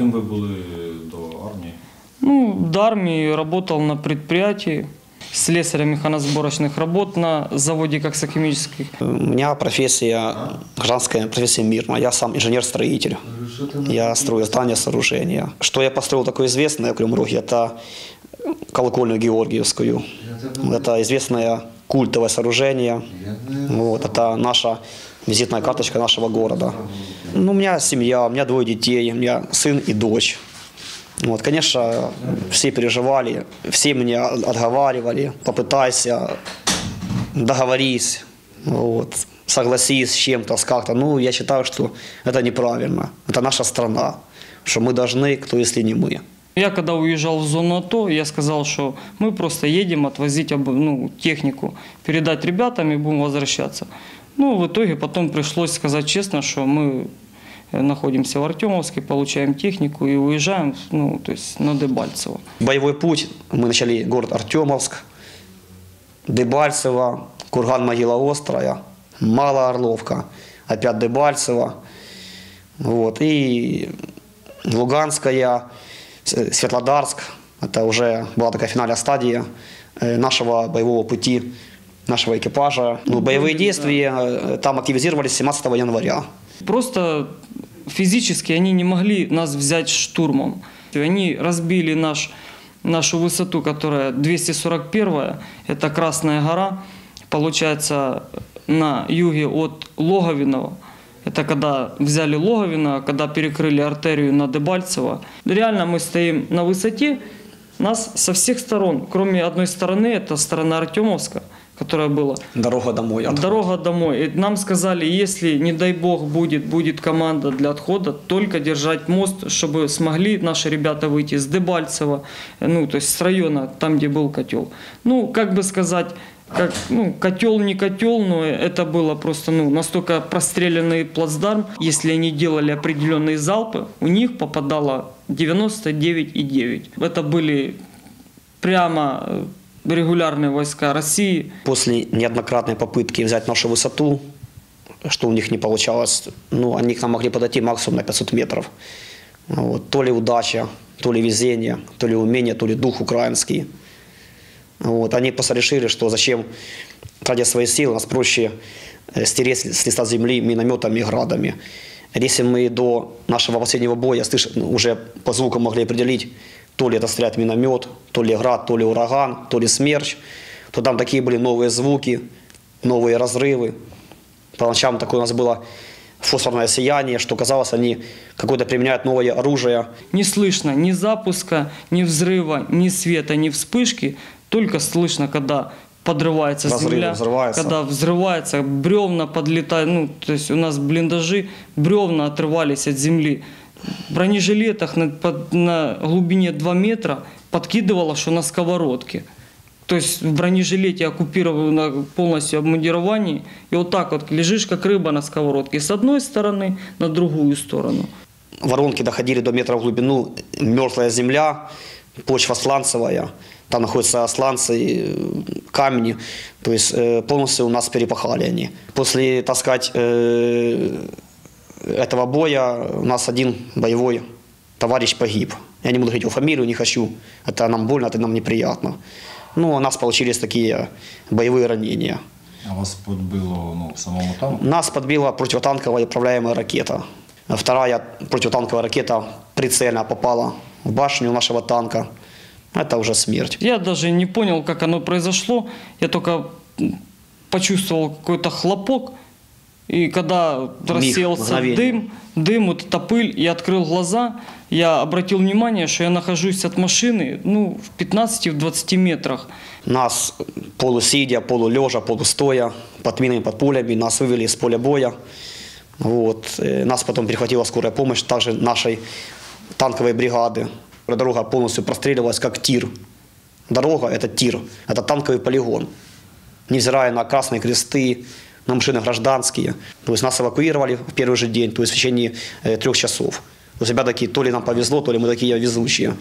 Ким ви були до армії? Ну, до армии работал на предприятии, слесарем механосборочных работ на заводе коксохимических. У меня профессия, гражданская профессия мирная. Я сам инженер-строитель. Я строю здания, сооружения. Что я построил такое известное в Кривом Роге, это колокольную Георгиевскую. Это известное культовое сооружение. Вот, это наша визитная карточка нашего города. Ну, у меня семья, у меня двое детей, у меня сын и дочь. Вот, конечно, все переживали, все меня отговаривали, попытайся, договорись, вот, согласись с чем-то, с как-то. Ну, я считаю, что это неправильно. Это наша страна, что мы должны, кто если не мы. Я когда уезжал в зону АТО, я сказал, что мы просто едем отвозить ну, технику, передать ребятам и будем возвращаться. Ну, в итоге потом пришлось сказать честно, что мы э, находимся в Артемовске, получаем технику и уезжаем ну, то есть на Дебальцево. Боевой путь. Мы начали город Артемовск, Дебальцево, Курган Могила Острая, Малая Орловка, опять Дебальцево. Вот. И Луганская, Светлодарск. Это уже была такая финальная стадия э, нашего боевого пути, нашего экипажа. Ну, боевые действия э, там активизировались 17 января. Просто физически они не могли нас взять штурмом. Они разбили наш, нашу высоту, которая 241, это Красная гора, получается на юге от Логовиного. Это когда взяли Логовино, когда перекрыли артерию на Дебальцево. Реально мы стоим на высоте, нас со всех сторон, кроме одной стороны, это сторона Артемовска, которая была, Дорога домой. От- Дорога домой. И нам сказали, если, не дай бог, будет, будет команда для отхода, только держать мост, чтобы смогли наши ребята выйти с Дебальцева, ну, то есть с района, там, где был котел. Ну, как бы сказать, как, ну, котел не котел, но это было просто, ну, настолько простреленный плацдарм. Если они делали определенные залпы, у них попадало 99,9. Это были прямо э, регулярные войска России, После неоднократной попытки взять нашу высоту, что у них не получалось, ну, они к нам могли подойти максимум на 500 метров. Вот. То ли удача, то ли везение, то ли умение, то ли дух украинский. Вот. Они просто решили, что зачем тратя свои силы, нас проще э, стереть с лица земли минометами и градами. Если мы до нашего последнего боя слыш- ну, уже по звуку могли определить, то ли это стреляет миномет, то ли град, то ли ураган, то ли смерч, то там такие были новые звуки, новые разрывы. По ночам такое у нас было фосфорное сияние, что казалось, они какое-то применяют новое оружие. Не слышно ни запуска, ни взрыва, ни света, ни вспышки. Только слышно, когда подрывается Разрывы, земля, взрывается. когда взрывается, бревна подлетают. Ну, то есть у нас блиндажи, бревна отрывались от земли. Бронежилетах на, под- на глубине 2 метра подкидывало, что на сковородке. То есть в бронежилете оккупировано полностью обмундирование, и вот так вот лежишь, как рыба на сковородке, с одной стороны на другую сторону. Воронки доходили до метра в глубину, мертвая земля, почва сланцевая, там находятся сланцы, э, камни, то есть э, полностью у нас перепахали они. После, так сказать, э, этого боя у нас один боевой товарищ погиб. Я не буду говорить его фамилию, не хочу, это нам больно, это нам неприятно. Ну, у нас получились такие боевые ранения. А вас подбило ну, самому там? Нас подбила противотанковая управляемая ракета. Вторая противотанковая ракета прицельно попала в башню нашего танка. Это уже смерть. Я даже не понял, как оно произошло. Я только почувствовал какой-то хлопок. И когда рассеялся мгновение. дым, дым, вот эта пыль, я открыл глаза, я обратил внимание, что я нахожусь от машины ну, в 15-20 метрах. Нас полусидя, полулежа, полустоя, под минами, под пулями, нас вывели из поля боя. Вот. Э, Нас потом перехватила скорая помощь, также нашей танковой бригады. Дорога полностью простреливалась, как тир. Дорога – это тир, это танковый полигон. Невзирая на красные кресты, на машины гражданские. То есть нас эвакуировали в первый же день, то есть в течение э, трех часов. Есть ребята такие, то ли нам повезло, то ли мы такие везучие.